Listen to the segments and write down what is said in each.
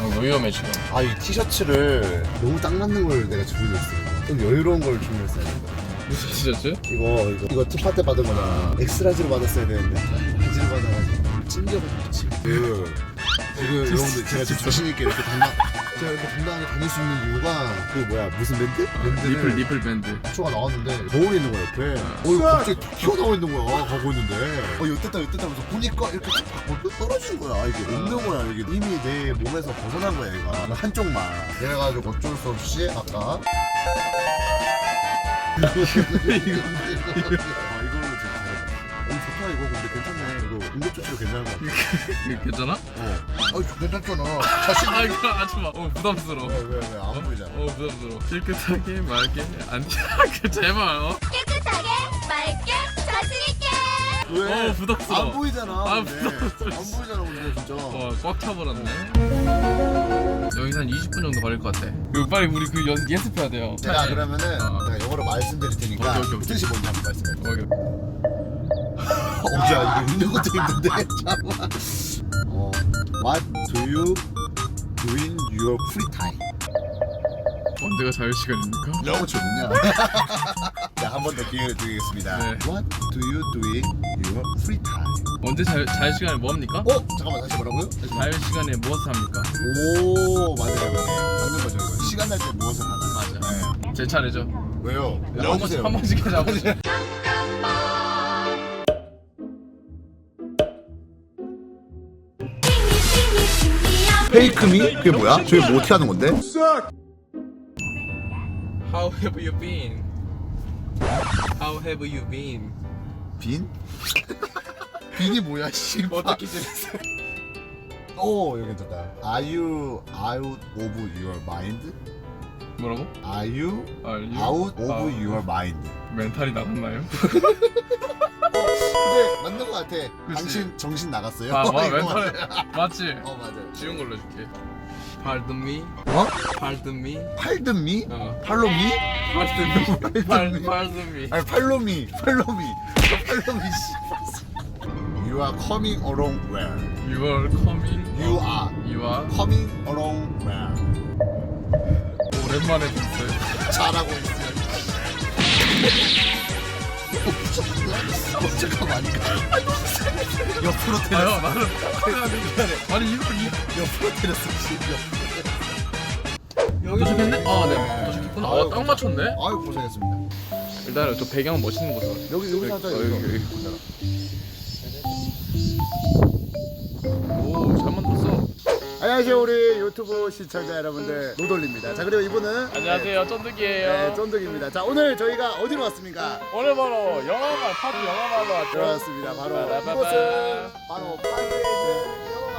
형 위험해 지금. 아 이 티셔츠를 너무 딱 맞는 걸 내가 주문했어요. 좀 여유로운 걸 주문했어야 된다. 무슨 티셔츠? 이거 이거 이거 특파 때 받은 거잖아. 엑스라지로 받았어야 되는데 라지로 받아가지고 찡겨가지고 그 지금 여러분들 제가 지금 자신 있게 이렇게 당당 제가 이렇게 당당하게 다닐 수 있는 이유가 그 뭐야 무슨 밴드? 밴드를 리플 리플 밴드. 초가 나왔는데 거울이 있는 거야 옆에. 어 이거 갑자기 툭 튀어나와 있는 거야 가고 있는데. 어 이때다 이때다 하면서 보니까 이렇게 딱 바꿔 떨어지는 거야 아, 이게. 없는 거야 이게. 이미 내 몸에서 벗어난 거야 얘가. 한쪽만 그래가지고 어쩔 수 없이 아까 이거 응급 조치로 괜찮은 거 같아 이거 괜찮아? 어 아, 괜찮잖아 자신 아 이거 하지마. 어 부담스러워. 왜왜 왜 안 보이잖아 어 부담스러워. 깨끗하게 맑게 안. 그 제발. 어. 깨끗하게 맑게 자신있게 왜? 어, 부담스러워. 안 보이잖아. 아, 근데. 부담스러워. 안 보이잖아, 근데 진짜. 와꽉 차버렸네. 여기서 한 20분 정도 걸릴 것 같아. 이거 빨리 우리 그 연, 연습해야 돼요. 제가 그러면은 어. 내가 영어로 말씀드릴 테니까 오케이, 오케이, 오케이. 뜻이 뭔지 한번 말씀해 주세요. 어, 어, 야, 이거 읽는 것도 힘든데. 잠깐만. 어, what do you do in your free time? 언제가 자유 시간입니까? 너무 좋냐? 자, 한 번 더 기회를 드리겠습니다. 네. What do you do in your free time? 언제 자유, 자유 시간에 뭐 합니까? 어, 잠깐만 다시 뭐라고요? 자유 시간에 무엇을 합니까? 오, 맞아요. 맞는 거죠, 이거. 시간 날 때 무엇을 하나? 맞아. 네. 제 차례죠. 왜요? 한 번씩 한 번씩 하자고. 신이 페이크미? 그게 뭐야? 저게 뭐 어떻게 하는 건데? How have you been? How have you been? 빈? 빈이 뭐야, 씨. 어떻게 지냈어? 오, 이거 괜찮다. Are you out of your mind? 뭐라고? Are you Are you out of 아, your mind? 멘탈이 나갔나요? 근데 맞는 것 같아. 그치. 당신 정신 나갔어요? 아, 뭐 이거 멘탈 맞아. 맞지? 어, 맞아. 쉬운 걸로 해줄게. Pardon me, 어? pardon me, 팔든 미? 어, 팔로 미? pardon me, pardon, pardon me. 아니, 팔로 미. 팔로 미. 팔로 미, 씨. You are coming along well. You are coming. You are You are coming along well. 오랜만에 듣어요 잘하고 있어요. 어, 잠깐만 옆으로 아, 때렸어 아니 이걸 이 옆으로 때렸어 씨. 옆으로 도착했네? 아, 네. 도착했구나. 아유, 어, 딱 맞췄네. 아유 고생했습니다 일단 저 배경 멋있는 곳으로. 여기 여기 하자 어, 여기, 여기. 오, 잘 만들었어. 안녕하세요 우리 유튜브 시청자 여러분들 노돌리입니다 자 그리고 이분은 안녕하세요, 네, 쫀득이에요. 쫀득입니다 자 오늘 저희가 어디로 왔습니까 오늘 바로 영화만 파주 영화만으로 왔죠. 그렇습니다 바로. 이곳은 바로 파리에드 영어마을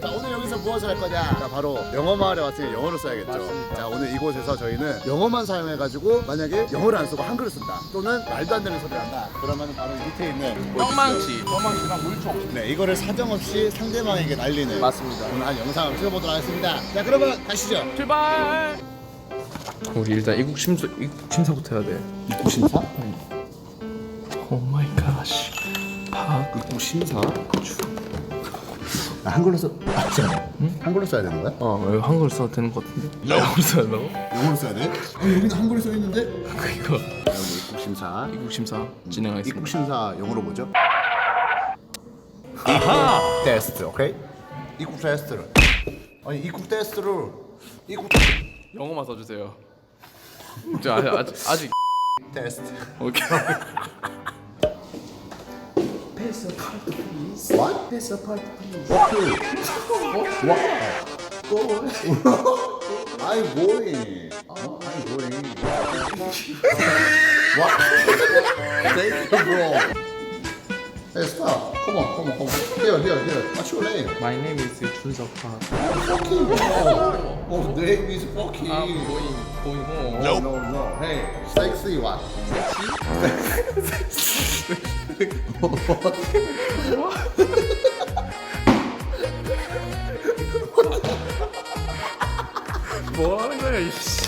자 오늘 여기서 무엇을 할 거냐 자 바로 영어 마을에 왔으니 영어를 써야겠죠 맞습니다. 자 오늘 이곳에서 저희는 영어만 사용해가지고 만약에 영어를 안 쓰고 한글을 쓴다 또는 말도 안 되는 소리를 한다 그러면 바로 이 밑에 있는 뻥망치, 뻥망치랑 물총. 네 이거를 사정없이 상대방에게 날리는 맞습니다. 오늘 한 영상을 찍어보도록 하겠습니다 자 그러면 가시죠 출발. 우리 일단 입국 심사 입국 심사부터 해야 돼. 입국 심사? 오 마이 갓. 밥. 입국 심사? 아, 한글로 써... 아 잠깐만 응? 한글로 써야 되는 거야? 어, 이거 한글 써도 되는 것 같은데? 영어로 써야 된다고? 영어로 써야 돼? 아 여기는 한글로 써 있는데? 이거 여러분 입국 심사 입국 심사 진행하겠습니다. 입국 심사 영어로 뭐죠? 아하 테스트 오케이 입국 테스트를 아니 입국 테스트를 입국 영어만 써주세요. 저 아직 아직, 아직 테스트 오케이. What? Pass a part please What? What? I'm boring 어? I'm boring What? Thank you bro Hey stop Come on come on come on Here here here What's your name? My name is 준석파. Fucking bro Oh name is fucking I'm going going home. No, no, no. Hey, sexy what? 뭐 하는 거야 이씨.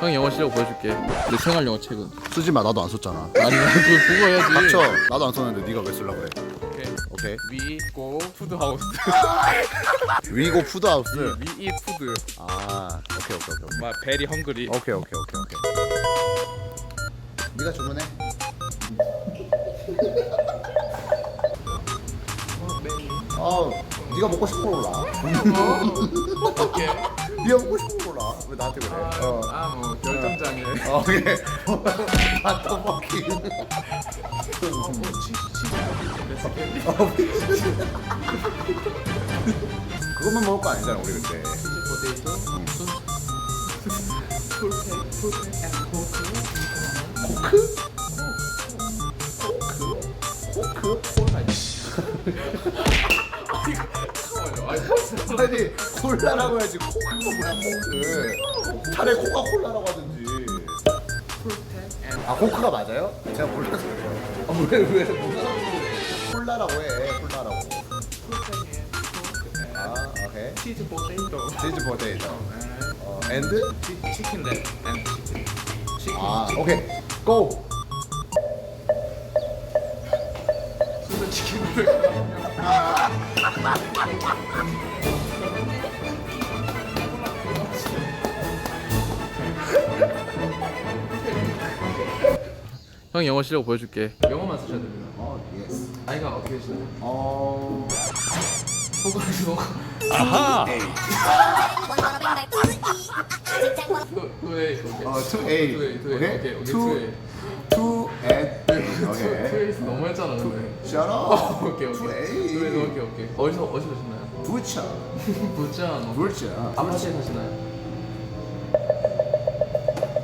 형 영어 실력 보여줄게. 내 생활 영어 책은. 쓰지 마. 나도 안 썼잖아. 아니 나 그거 그거 해야지. 닥쳐. 나도 안 썼는데 네가 왜 쓰려고 그래? 오케이. 오케이. We go food house. 위고 푸드하우스. We eat food. 아, 오케이 오케이 오케이. 막 very hungry. 오케이 오케이 오케이 오케이. 네가 주문해. 어, 네가 먹고 싶은 걸 골라. 오케이. 네가 먹고 싶은 골라. 왜 나한테 그래? 어. 아 뭐 결정장애. 오케이. 바터 버킹. 그것만 먹을 거 아니잖아 우리 그때. 아니 콜라라고 해야지 코카가 뭐야 코크 차라리 코카콜라라고 하든지 아 코크가 맞아요? 제가 몰라서 아왜왜 콜라라고 해 콜라라고 아 오케이 치즈 포테이토. 치즈 포테이토 어 앤드? 치킨 랩. 치킨. 아 오케이 고! 치킨. 형 영어 실력 보여줄게. 영어만 쓰셔야 됩니다. 어 예스 나이가 어떻게 되시나요? 어... 소금에서 또에 어 2A 또에 또에 오케이 오케이 two 또에 two 오케이 또에서 너무 했잖아 근데. Up 오케이 오케이. 2A 또에 오케이 오케이. 어디서 어디서 오셨나요? 부차 부산. 부차 아파트에 사시나요?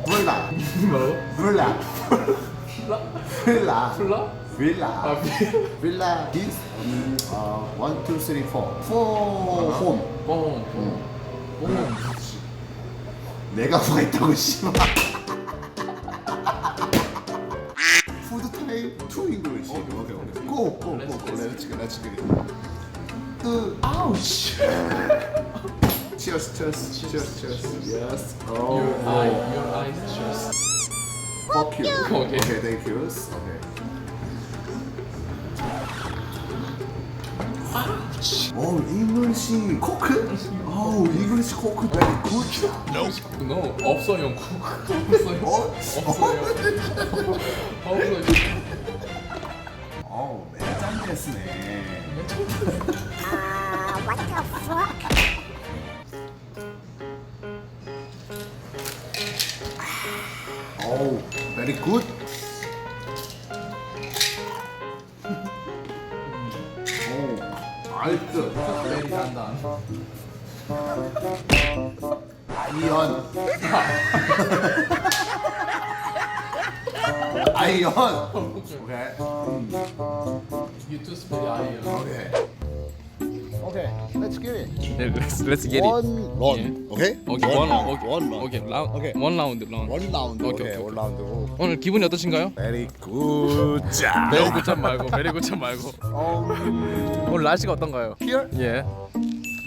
몰라 뭐라고? 빌라 플라? 빌라 아 비. 빌라 is 음, 어, one two three four four home 뻥. 뻥. 내가 뭐가 있다고 씨발 투 잉글리시 오케이 오케이 고 고 고 렛츠 고 렛츠 고뜨 아우치 치어스 치어스 치어스 치어스 예스 Your eye, your eyes just. fuck you. 오케이. 오케이 thank you. 오 케이 오 잉글리시 코크 오 잉글리시 코크 very good No, 없어 영국. 없어요. 어? 없어요. 없어요. 어우 매장 됐네 어우 very good 나이스 베리 단단. 아이언. 아이언. 오케이. too spell eye. 오케이 오케이 let's get it Let's let's get it. one run 오케이 Okay, one round. Okay, one run Okay, round. Okay. One round, round. 원 라운드 오케이, 오케이 오케이, 원 라운드고 오늘 기분이 어떠신가요? very good 자 베리 굿참 말고, 베리 굿참 말고. um, 오늘 날씨가 어떤가요? here 예.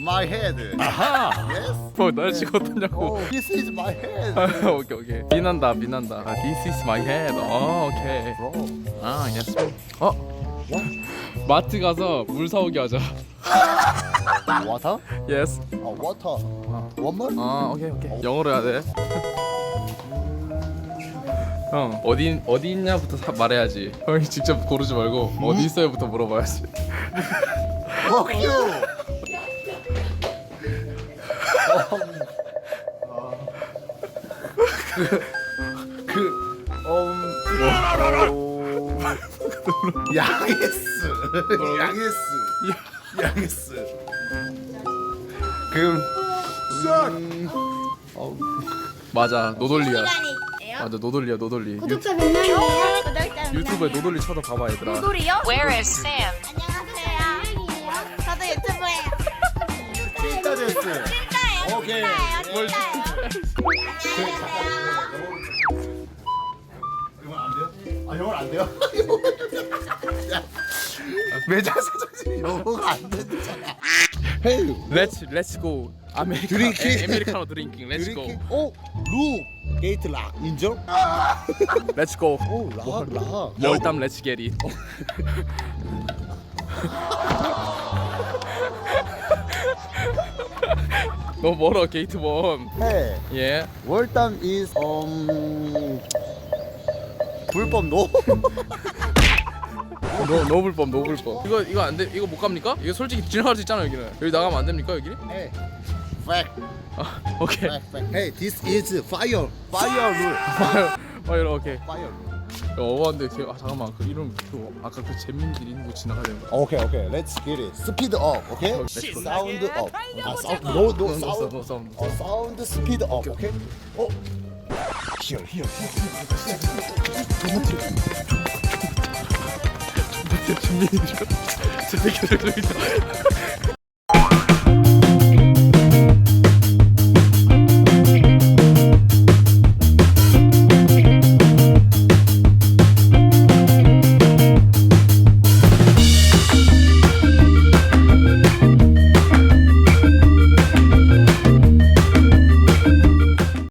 my head 아하. yes 뭐 날씨가 어떠냐고. oh this is my head 오케이 오케이. 비난다 비난다. 아, This is my head. 어, 오케이. 아, yes. 어? 마트 가서 물 사오게 하자. Water Yes. 어 water one more 아, 오케이 오케이. 영어로 해야 돼. 형 어디 어디 있냐부터 사- 말해야지. 형이 직접 고르지 말고 어디 있어요부터 물어봐야지. fuck you 그, 음, 양해스, 양해스, 양해스. 그, 음, 맞아 노돌리야. 시간이에요? 맞아 노돌리야 노돌리. 구독자 몇 명이에요? 구독자 유, 튜브에 노돌리 쳐다봐봐 얘들아. 노돌이요? Where is Sam? 안녕하세요. 저도 유튜브예요. 찐따 됐어. 찐따예요. 오케이. 찐따예요. 찐따예요. 영어 안 돼요? 아 영어 안 돼요? 야, 매장 사장님이 영어가 안 된다잖아. 헤이, Let's Let's go. 아메리카 드링킹. 에, 아메리카노 드링킹. Let's go. 오, 루, 게이트 락 인정? Let's go. 오, 락, 락. 월담 Let's get it. 너무 멀어 게이트 번. Hey, 예. 월담 is um 불법 노? 노 노블법 노블법. 이거 이거 안 돼. 이거 못 갑니까? 이거 솔직히 지나갈 수 있잖아 여기는. 여기 나가면 안 됩니까 여기? Hey, fact, 아 오케이. fact, fact. Hey, this is fire, fire rule, 어 이러 오케이. fire rule. 어한데 아 잠깐만 그 이름 그 아까 그 있는 거 지나가야 되는 거. Okay, okay, let's get it. Speed up, okay? Let's go. Sound up. 아, sound, no, no, 너 sound. 너 사운드. 어, 사운드 스피드 업, 오케이? 어? Here, here, 잼민이 저 새끼들 저기 있다.